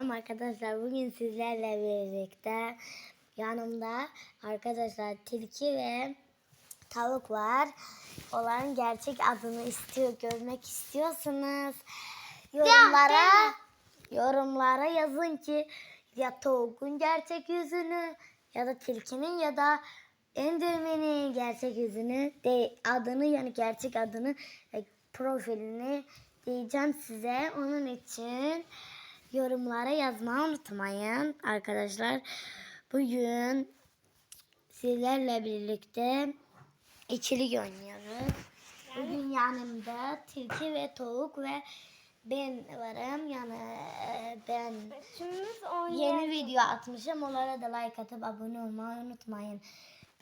Arkadaşlar bugün sizlerle birlikte yanımda arkadaşlar tilki ve tavuk var. Onların gerçek adını istiyor görmek istiyorsanız yorumlara yorumlara yazın ki ya tavuğun gerçek yüzünü ya da tilkinin ya da endirmenin gerçek yüzünü de adını yani gerçek adını profilini diyeceğim size. Onun için yorumlara yazmayı unutmayın arkadaşlar. Bugün sizlerle birlikte içilik oynuyoruz. Bugün yanımda tilki ve tavuk ve ben varım. Yani e, ben yeni video atmışım. Onlara da like atıp abone olmayı unutmayın.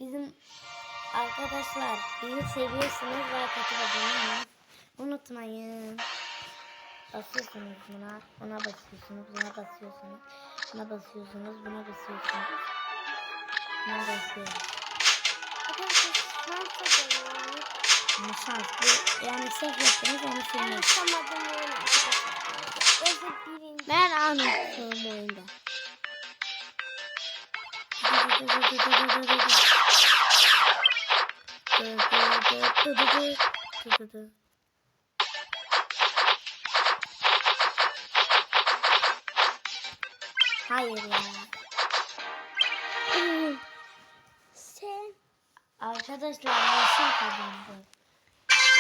Bizim arkadaşlar bizi seviyorsunuz like atıp abone olmayı unutmayın. Basıyorsunuz buna, buna basıyorsunuz, buna basıyorsunuz, buna basıyorsunuz, buna basıyorsunuz. Buna basıyorsunuz. Arkadaşlar şans adamı. Yani sef yaptınız onu Ben silmek. atamadım oyunu arkadaşlar. Özür birinci. Ben anlatıyorum oyunda. Hayır ya. Sen. Arkadaşlar yeşil kazandı.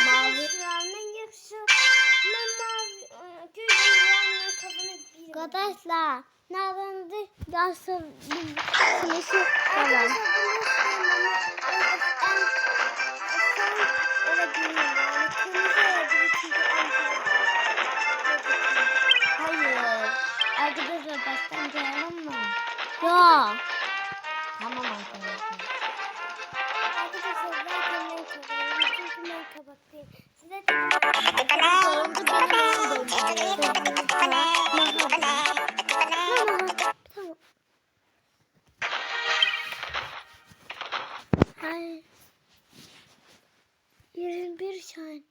Mavi ne yakışır. Ben mavi. e, Gözüm yanına kafana bir. Arkadaşlar nerede nasıl bir süresi tamam. Arkadaşlar bunu. Sen öyle bilmiyorum. Kırmızı Baştan koyalım mı? Yok. Tamam arkadaşlar. Arkadaşlar zaten ben kabaktayım. Çünkü ben kabaktayım. Size de. 21 saniye.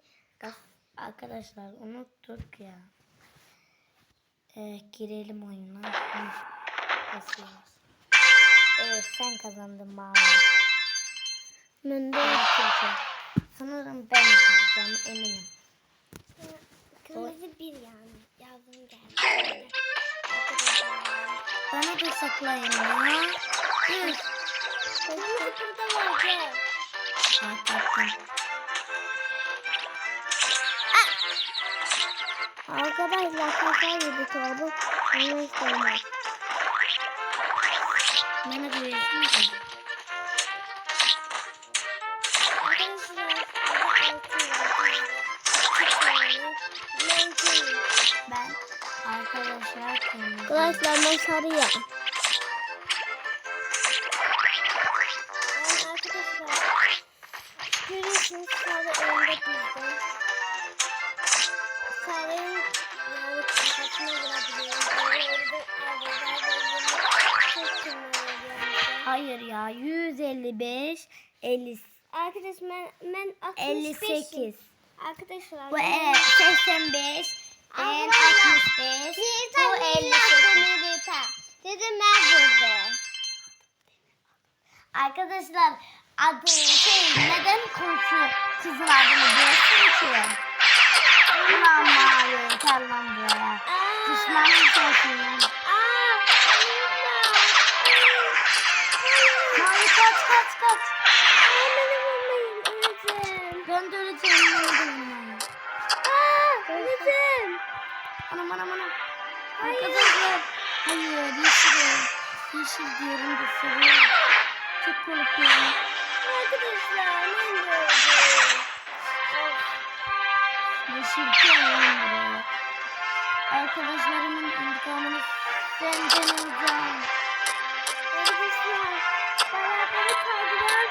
Arkadaşlar unuttuk ya. Ee, girelim oyuna. Basıyoruz. Evet sen kazandın mavi. Ben de Türkiye. Sanırım ben yapacağım eminim. kırmızı bir yani. Yazdım geldi. Bana da saklayın ya. Hı. Kırmızı burada var gel. Hakikaten. Arkadaşlar kafa yedi torba. Onu istemem. İki tane. Mevcut. Ben arkadaşlar. Arkadaşlar ben. Yani arkadaşlar görüyorsunuz sarı önde bizde. Sarı yani kafasına vurabiliyorum. Orada Hayır ya 155 50 Arkadaş ben, ben 65. 58. Arkadaşlar. Bu e, 85 ben Arkadaşlar, 65 Bir bu tane 58. Dedim ben burada. Arkadaşlar adı şey neden kızın adını diyorsun ki? Ulan mavi yeter lan buraya. Düşmanın sensin. Aa, Kaç kaç kaç. benim olmayın öleceğim. Ben de öleceğim. ben de öleceğim. Aa, öleceğim. Anam anam anam. Arkadaşlar. Hayır yeşil. Yeşil diyorum da seviyorum. Çok korkuyorum. Arkadaşlar ben de öldüm. Yeşil diyorum. Arkadaşlarımın intikamını senden alacağım. Kaydılar.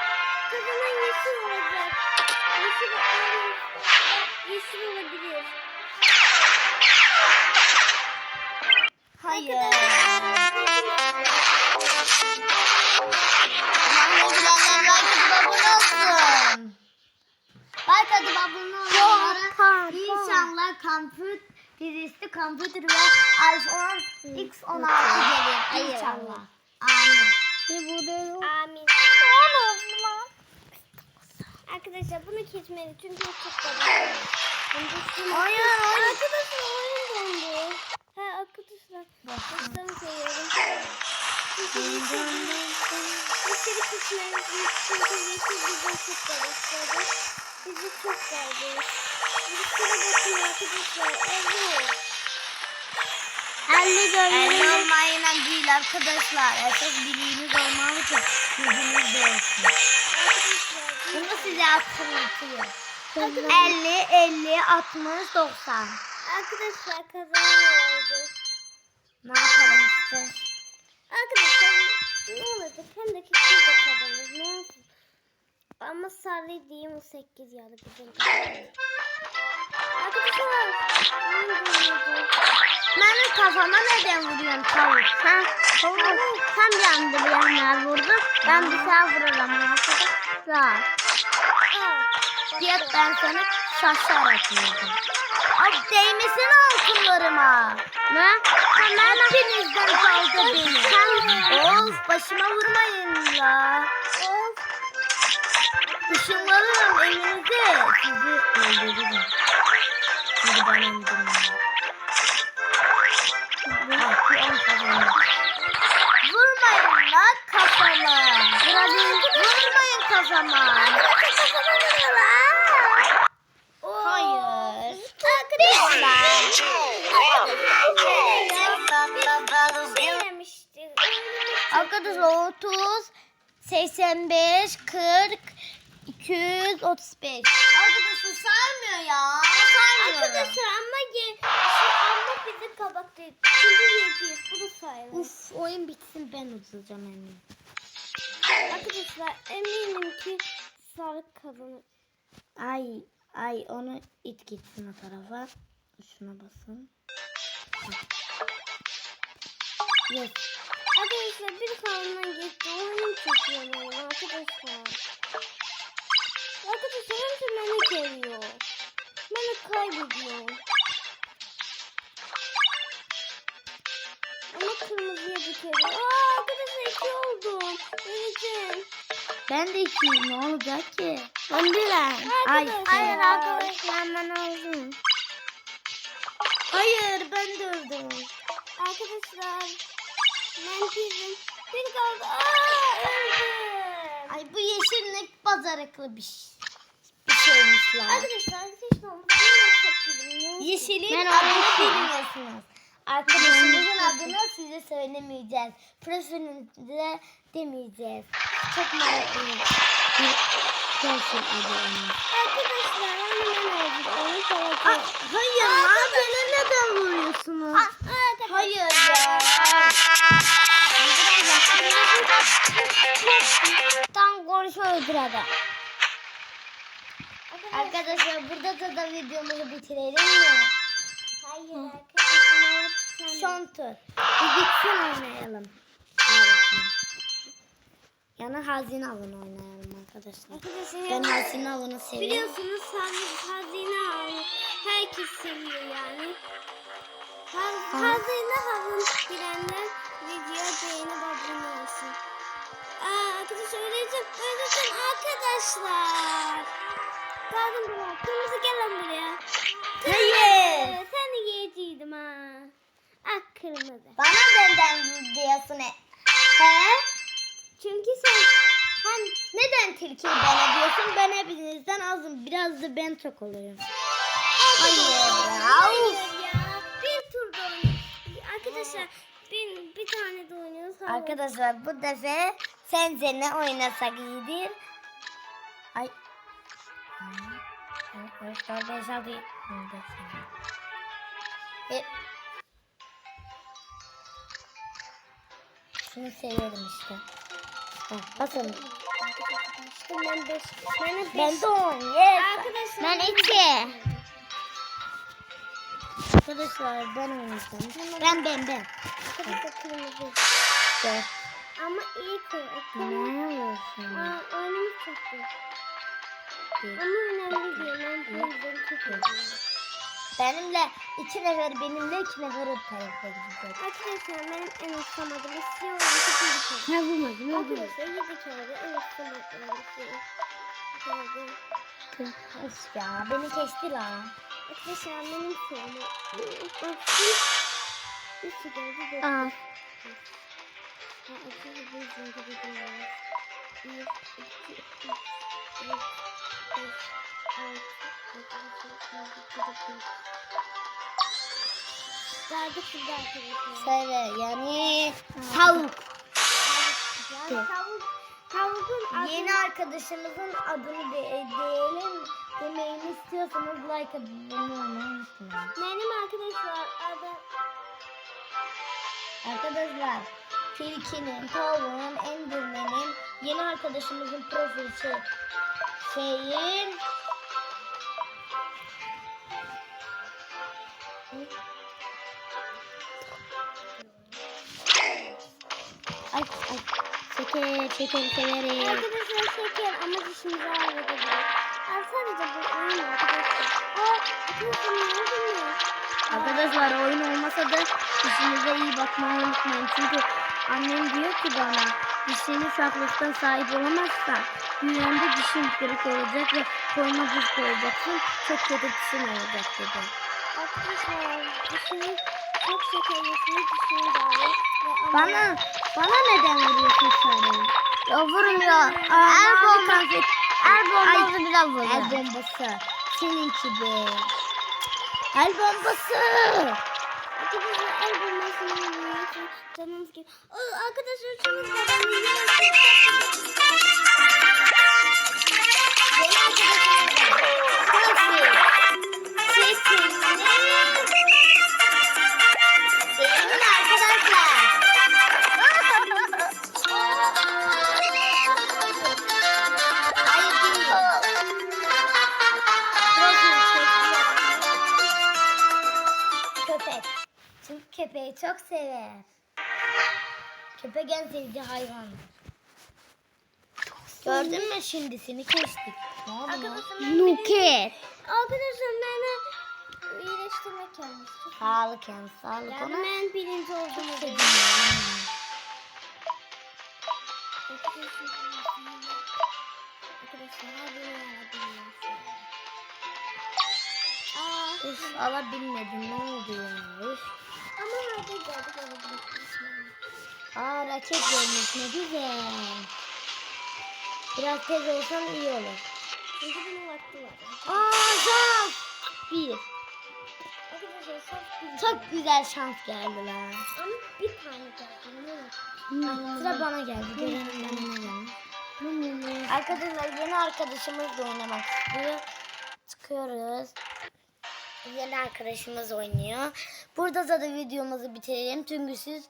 Kazanan yeşil olacak. Yeşil olabilir. Yeşil olabilir. Hayır. Like atıp abone olsun. Yok, tamam, İnşallah kampüt dizisi computer ve iPhone X16 gelir inşallah. Amin. Amin. Arkadaşlar bunu kesmeli çünkü çok kolay. Hayır, hayır. Arkadaşlar oyun dondu. Ha arkadaşlar. Baştan koyuyorum. Yeşil kesmemiz çünkü yeşil bizden çok çalıştırdı. Bizi çok geldi. Yeşile bakın arkadaşlar. Evet. 50 Elde dönüyor. olmayla değil arkadaşlar. Esas bilginiz olmalı ki yüzünüz de olsun. Hatırlatıyor. 50, 50, 60, 90. Arkadaşlar kazanıyordu. Ne yapalım işte? Arkadaşlar ne olacak? Hem de kişi de kazanır. Ne olsun? Ama sarı diyeyim o 8 yani bizim. Benim kafama neden vuruyorsun tavuk? Sen, tavuk, sen bir anda bir yanlar vurdun. Ben bir sağa vururum arkadaşlar. Fiyat ben seni şaşarak vurdum. Abi değmesin altınlarıma. Ne? Hemen hepinizden kaldı beni. Sen, of başıma vurmayın ya. of. Işınlanırım evinize. Sizi öldürürüm. Hadi ben öldürürüm. 85, 40, 235. Arkadaşlar saymıyor ya. Saymıyor. Arkadaşlar ama ye, ama bizi kabaktı. Çünkü yediyiz. Bu da sayılır. Uf oyun bitsin ben uzayacağım eminim. Arkadaşlar eminim ki sarı kazanır. Ay ay onu it gitsin o tarafa. Şuna basın. Yes. Arkadaşlar bir kanundan geçti. Oyun çekiyor benim arkadaşlar. Arkadaşlar hepsi beni geliyor. Beni kaybediyor. Ama kırmızıya dikelim. Aa arkadaşlar iki oldum. Öleceğim. Ben de ikiyim ne olacak ki? Ben. Ay, Arkadaşlar. hayır arkadaşlar ben öldüm. Hayır ben de öldüm. Arkadaşlar. Ben girdim. Bir kaldı. Aa öldüm. Ay bu yeşillik pazarıklı bir, ş- bir şeymiş lan. Arkadaşlar. Yeşilin Ben adını bilmiyorsunuz. Arkadaşımızın adını size söylemeyeceğiz. Profilinize demeyeceğiz. Çok meraklıyım. Bir profil adı onun. Arkadaşlar hemen öldüm. Onu soracağım. Hayır beni neden vuruyorsunuz? Hayır ya. Tam konuşma öldüredi. Arkadaşlar burada da, da videomuzu bitirelim mi? Hayır arkadaşlar. lütfen. Son tur. Bir bitsin oynayalım. Yani hazine avını oynayalım arkadaşlar. Arkadaşlar Ben hazine avını seviyorum. biliyorsunuz haz- hazine avı herkes seviyor yani. Haz- Ha. hazine avın bilenler videoya beğenip abone olsun. Arkadaşlar öleceğim, öleceğim arkadaşlar. Kaldım buraya. Kırmızı gel lan buraya. Hayır. Sen yiyeceydim ha. Ah kırmızı. Bana benden diyorsun e. He? Çünkü sen Hem neden tilkiyi bana diyorsun? Ben hepinizden azım. Biraz da ben çok oluyorum. Hayır. Hayır ya. Bir turda oynuyoruz. Arkadaşlar bir, bir tane de oynuyoruz. Arkadaşlar bu defa sence ne oynasak iyidir? Ay. Arkadaşlar beş altı. E, Şunu seviyorum işte. Ha, basın. İşte ben beş. Ben de. Ben de on. Yes. Arkadaşlar. Ben iki. Arkadaşlar ben oynayacağım. Ben ben ben. Kırmızı. Dört. Ama iyi koy. Ne olsun? Aa, çok iyi. Bir. Ama önemli değil. Ben çok iyi. Benimle iki nefer benimle iki nefer o tarafa gidecek. Arkadaşlar benim en ustamadığım istiyor. Çünkü bir kere. Sen vurmadın Arkadaşlar yedi kere de en. Gördüm. Of ya beni kesti la. Arkadaşlar benim sorumum. Baktım. Üstü geldi. dört. Aa. Akıllı bir zincir gidiyoruz. Bir, iki, üç, dört, beş, altı, yedi, sekiz, dokuz. Geldik burada arkadaşlar. Söyle yani tavuk. Yani tavuk, Yeni arkadaşımızın adını de diyelim demeyini istiyorsanız like olmayı unutmayın. benim arkadaşlar adı Arkadaşlar tilkinin, tavuğun, endirmenin yeni arkadaşımızın profil şey, şeyin Ay ay şeker şeker severim. arkadaşlar şeker ama dişimizi ağrıdı. Aa, sadece bu oyun arkadaşlar. Aa, arkadaşlar oyun olmasa da dişinize iyi bakmayı unutmayın. Çünkü annem diyor ki bana dişini ufaklıktan sahip olamazsan büyüğünde dişin kırık olacak ve koyma düz koyacaksın. Çok kötü dişin olacak dedi. Arkadaşlar dişini çok bağlı. Ama Bana, bana neden vuruyorsun sen? Ya vurmuyor. El bombası. El bombası bile vuruyor. El bombası. Seninki de. El bombası. Arkadaşlar el bulmasını yiyorsun. Canınız gibi. Aa, arkadaşlar şunu babam yiyor. Yeni arkadaşımız var. Kofi. Çetinli. Sever. Köpek en sevdiği hayvandır. Gördün mü şimdisini kestik. Ne oldu Nuket. Arkadaşlar beni iyileştirmek gelmişti. Sağlık yani sağlık Yani ona. ben birinci yarabbim. Aa, Üf alabilmedim ne oldu ya üf. Ama hadi geldik. Aa raket görmüş ne güzel. Biraz tez olsan iyi olur. Çünkü bunun vakti var. Aa şans. Bir. Bir. Çok güzel şans geldi lan. Ama bir tane geldi. Ah, Sıra bana geldi. Ne gelmiş. Arkadaşlar yeni arkadaşımızla oynamak istiyor. Çıkıyoruz. Yeni arkadaşımız oynuyor. Burada da videomuzu bitirelim. Çünkü siz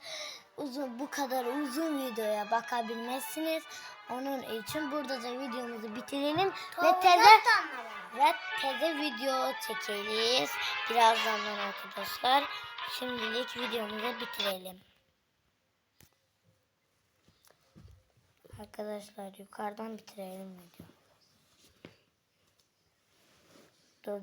uzun bu kadar uzun videoya bakabilmezsiniz. Onun için burada da videomuzu bitirelim ve teze ve teze video çekeriz. Birazdan arkadaşlar. Şimdilik videomuzu bitirelim. Arkadaşlar yukarıdan bitirelim video. Dur